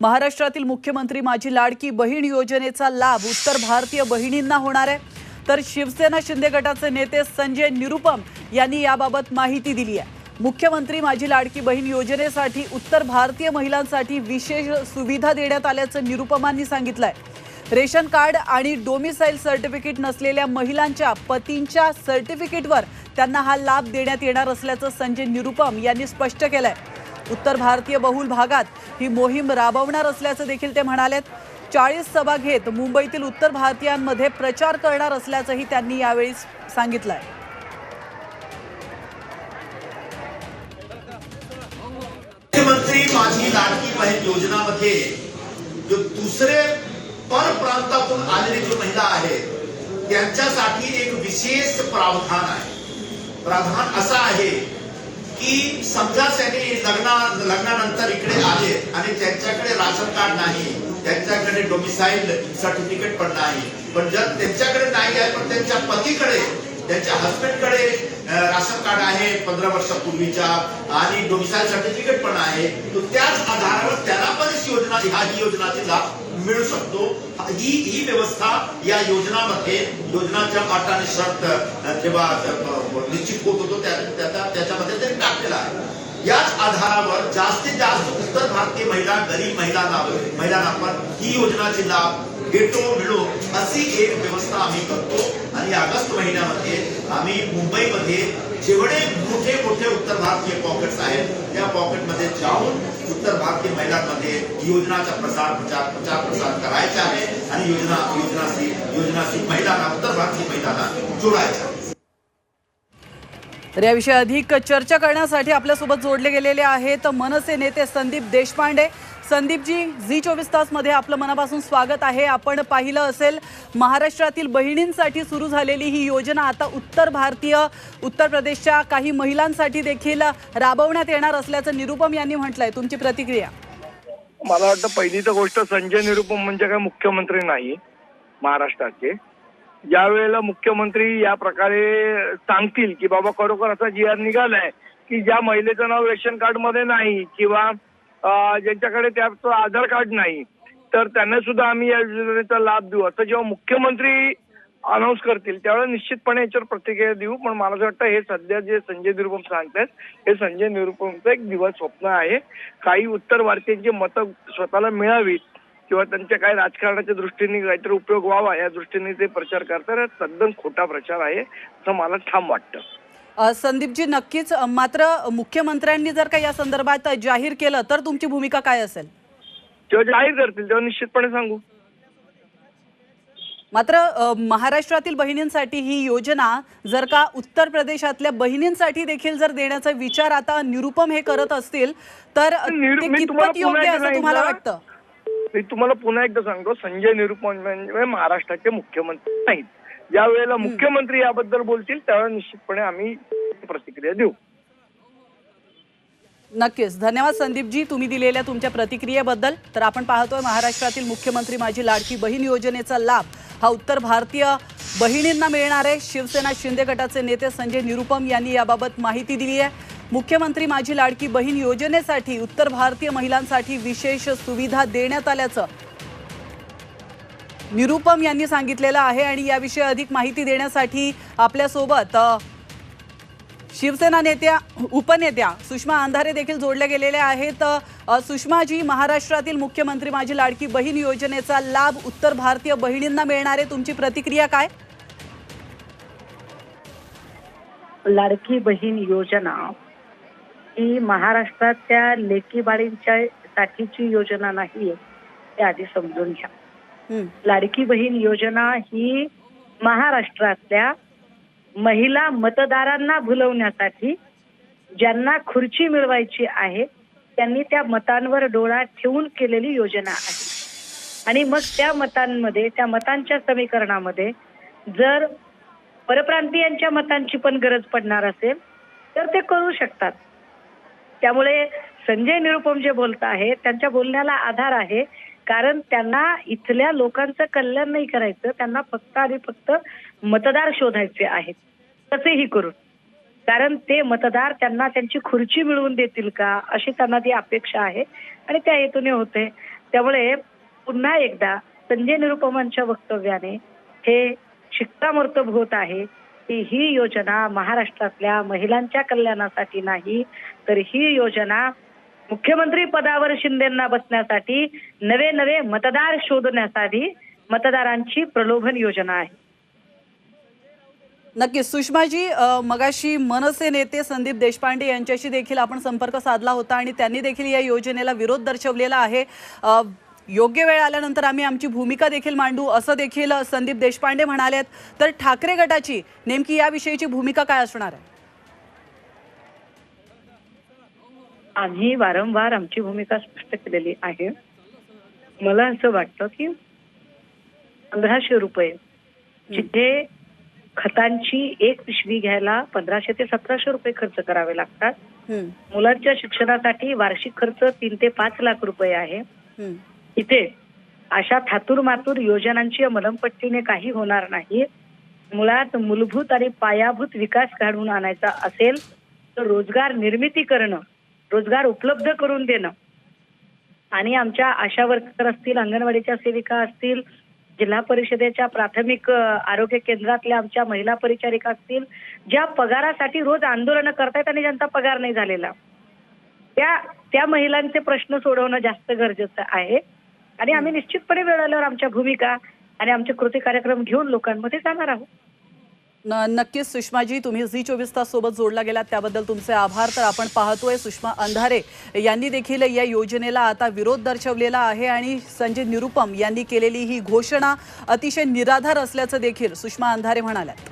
महाराष्ट्रातील मुख्यमंत्री माझी लाडकी बहीण योजनेचा लाभ उत्तर भारतीय बहिणींना होणार आहे. तर शिवसेना शिंदे गटाचे नेते संजय निरुपम यांनी याबाबत माहिती दिली आहे. मुख्यमंत्री माझी लाडकी बहीण योजनेसाठी उत्तर भारतीय महिलांसाठी विशेष सुविधा देण्यात आल्याचं निरुपमांनी सांगितलंय. रेशन कार्ड आणि डोमिसाईल सर्टिफिकेट नसलेल्या महिलांच्या पतींच्या सर्टिफिकेटवर त्यांना हा लाभ देण्यात येणार असल्याचं संजय निरुपम यांनी स्पष्ट केलंय. उत्तर भारतीय बहुल भागात ही मोहीम राबवणार असल्याचं देखील ते म्हणालेत. चाळीस सभा घेत मुंबईतील उत्तर भारतीयांमध्ये प्रचार करणार असल्याचंही त्यांनी यावेळी सांगितलंय. मुख्यमंत्री माझी लाडकी बहीण योजनामध्ये जो दुसरे परप्रांतातून आलेली जी महिला आहे त्यांच्यासाठी एक विशेष प्रावधान आहे. प्रावधान असं आहे की समजा त्यांनी लग्ना लग्नानंतर इकडे आले आणि त्यांच्याकडे राशन कार्ड नाही त्यांच्याकडे डोमिसाईल सर्टिफिकेट पण नाही. पण जर त्यांच्याकडे नाही आहे पण त्यांच्या पतीकडे त्यांच्या हस्बंडकडे राशन कार्ड आहे पंधरा वर्षापूर्वीच्या आणि डोमिसाईल सर्टिफिकेट पण आहे तो त्याच आधारावर त्यांना पण योजना ह्या ही योजनाचा लाभ मिळू शकतो. ही ही व्यवस्था या योजनामध्ये योजनाच्या अट आणि शर्त जेव्हा निश्चित होत होतो त्याचा त्याच्यामध्ये ते टाकलेला आहे. याच आधारावर जास्तीत जास्त उत्तर भारतीय महिला गरीब महिला महिलांना पण ही योजनाचे लाभ भेटो मिळो अशी एक व्यवस्था आम्ही करतो. आणि ऑगस्ट महिन्यामध्ये आम्ही मुंबईमध्ये जेवढे मोठे मोठे उत्तर भारतीय पॉकेट्स आहेत त्या पॉकेटमध्ये जाऊन उत्तर भारतीय महिलांमध्ये योजनाचा प्रसार प्रचार प्रचार प्रसार करायचा आहे. आणि योजना योजनाशी योजनाशी महिलांना उत्तर भारतीय महिलांना जोडायचं तर याविषयी अधिक चर्चा करण्यासाठी आपल्यासोबत जोडले गेलेले आहेत मनसे नेते संदीप देशपांडे. संदीपजी झी चोवीस तासमध्ये आपलं मनापासून स्वागत आहे. आपण पाहिलं असेल महाराष्ट्रातील बहिणींसाठी सुरू झालेली ही योजना आता उत्तर भारतीय उत्तर प्रदेशच्या काही महिलांसाठी देखील राबवण्यात येणार असल्याचं निरुपम यांनी म्हटलंय. तुमची प्रतिक्रिया? मला वाटतं पहिली तर गोष्ट संजय निरुपम म्हणजे काय मुख्यमंत्री नाही महाराष्ट्राचे. ज्या वेळेला मुख्यमंत्री या प्रकारे सांगतील की बाबा खरोखर असा जी आर निघालाय की ज्या महिलेचं नाव रेशन कार्डमध्ये नाही किंवा ज्यांच्याकडे त्याचं आधार कार्ड नाही तर त्यांना सुद्धा आम्ही या योजनेचा लाभ देऊ. असं जेव्हा मुख्यमंत्री अनाऊन्स करतील त्यावेळेला निश्चितपणे याच्यावर प्रतिक्रिया देऊ. पण मला असं वाटतं हे सध्या जे संजय निरुपम सांगतायत हे संजय निरुपमचं एक दिवस स्वप्न आहे. काही उत्तर भारतीयांची मतं स्वतःला मिळावीत किंवा त्यांच्या काही राजकारणाच्या दृष्टीने काहीतरी उपयोग व्हावा या दृष्टीने ते प्रचार करतात तद्दन खोटा प्रचार आहे असं मला ठाम वाटतं. अ, संदीपजी नक्कीच मात्र मुख्यमंत्र्यांनी जर का या संदर्भात जाहीर केलं तर तुमची भूमिका काय असेल? जेव्हा जाहीर करतील तेव्हा निश्चितपणे सांगू. मात्र महाराष्ट्रातील बहिणींसाठी ही योजना जर का उत्तर प्रदेशातल्या बहिणींसाठी देखील जर देण्याचा विचार आता निरुपम हे करत असतील तर कितपत योग्य असं तुम्हाला. वाटतं? मी तुम्हाला पुन्हा एकदा सांगतो संजय निरुपम म्हणजे महाराष्ट्राचे मुख्यमंत्री नाहीत. ज्या वेळेला मुख्यमंत्री याबद्दल बोलतील त्यावेळेला निश्चितपणे आम्ही प्रतिक्रिया देऊ. नक्कीच. धन्यवाद संदीपजी. तुम्ही दिलेल्या तुमच्या प्रतिक्रियेबद्दल. तर आपण पाहतोय महाराष्ट्रातील मुख्यमंत्री माझी लाडकी बहीण योजनेचा लाभ. हा उत्तर भारतीय बहिणींना मिळणार आहे. शिवसेना शिंदे गटाचे नेते संजय निरुपम यांनी याबाबत माहिती दिली आहे. मुख्यमंत्री माझी लाडकी बहीण योजनेसाठी उत्तर भारतीय महिलांसाठी विशेष सुविधा देण्यात आल्याचं निरुपम यांनी सांगितलेलं आहे आणि याविषयी अधिक माहिती देण्यासाठी आपल्यासोबत शिवसेना नेत्या उपनेत्या सुषमा अंधारे देखील जोडल्या गेलेल्या आहेत. सुषमाजी महाराष्ट्रातील मुख्यमंत्री माझी लाडकी बहीण योजनेचा लाभ उत्तर भारतीय बहिणींना मिळणार आहे. तुमची प्रतिक्रिया काय? लाडकी बहीण योजना ही महाराष्ट्रातल्या लेकीबाळींच्या साठीची योजना नाहीये हे आधी समजून घ्या. लाडकी बहीण योजना ही महाराष्ट्रातल्या महिला मतदारांना भुलवण्यासाठी ज्यांना खुर्ची मिळवायची आहे त्यांनी त्या मतांवर डोळा ठेवून केलेली योजना आहे. आणि मग त्या मतांमध्ये त्या मतांच्या समीकरणामध्ये जर परप्रांतीयांच्या मतांची पण गरज पडणार असेल तर ते करू शकतात. त्यामुळे संजय निरुपम जे बोलत आहेत त्यांच्या बोलण्याला आधार आहे. कारण त्यांना इथल्या लोकांचं कल्याण नाही करायचं त्यांना फक्त आणि फक्त मतदार शोधायचे आहेत. तसेही करून. कारण ते मतदार त्यांना त्यांची खुर्ची मिळवून देतील का अशी त्यांना ती अपेक्षा आहे आणि त्या हेतूने होते. त्यामुळे पुन्हा एकदा संजय निरुपमांच्या वक्तव्याने हे शिक्कामोर्तब होत आहे. की ही योजना महाराष्ट्रातल्या महिलांच्या कल्याणासाठी नाही तर ही योजना मुख्यमंत्री पदावर शिंदेना बसण्यासाठी नवे नवे मतदार शोधण्यासाठी मतदारांची प्रलोभन योजना आहे. नक्कीच. सुषमाजी मगाशी मनसे नेते संदीप देशपांडे यांच्याशी देखील आपण संपर्क साधला होता आणि त्यांनी देखील या योजनेला विरोध दर्शवलेला आहे. योग्य वेळ आल्यानंतर आम्ही आमची भूमिका देखील मांडू असं देखील संदीप देशपांडे म्हणालेत. तर ठाकरे गटाची नेमकी याविषयीची भूमिका काय असणार आहे? आम्ही वारंवार आमची भूमिका स्पष्ट केलेली आहे. मला असं वाटतं की पंधराशे रुपये जिथे खतांची एक पिशवी घ्यायला पंधराशे ते सतराशे रुपये खर्च करावे लागतात. मुलांच्या शिक्षणासाठी वार्षिक खर्च तीन ते पाच लाख रुपये आहे. तिथे इथे अशा थातूर मातूर योजनांची मलमपट्टीने काही होणार नाही. मुळात मूलभूत आणि पायाभूत विकास घडवून आणायचा असेल तर रोजगार निर्मिती करणं रोजगार उपलब्ध करून देणं. आणि आमच्या आशा वर्कर असतील अंगणवाडीच्या सेविका असतील जिल्हा परिषदेच्या प्राथमिक आरोग्य केंद्रातल्या आमच्या महिला परिचारिका असतील ज्या पगारासाठी रोज आंदोलनं करतायत आणि ज्यांचा पगार नाही झालेला. त्या त्या महिलांचे प्रश्न सोडवणं जास्त गरजेचं आहे. आणि आम्ही निश्चितपणे वेळ आल्यावर आमच्या भूमिका आणि आमचे कृती कार्यक्रम घेऊन लोकांमध्ये जाणार आहोत. नक्कीच सुषमाजी तुम्ही झी चोवीस तास सोबत जोडला गेलात त्याबद्दल तुमचे आभार. तर आपण पाहतोय सुषमा अंधारे यांनी देखील या योजनेला आता विरोध दर्शवलेला आहे आणि संजय निरुपम यांनी केलेली ही घोषणा अतिशय निराधार असल्याचं देखील सुषमा अंधारे म्हणाल्यात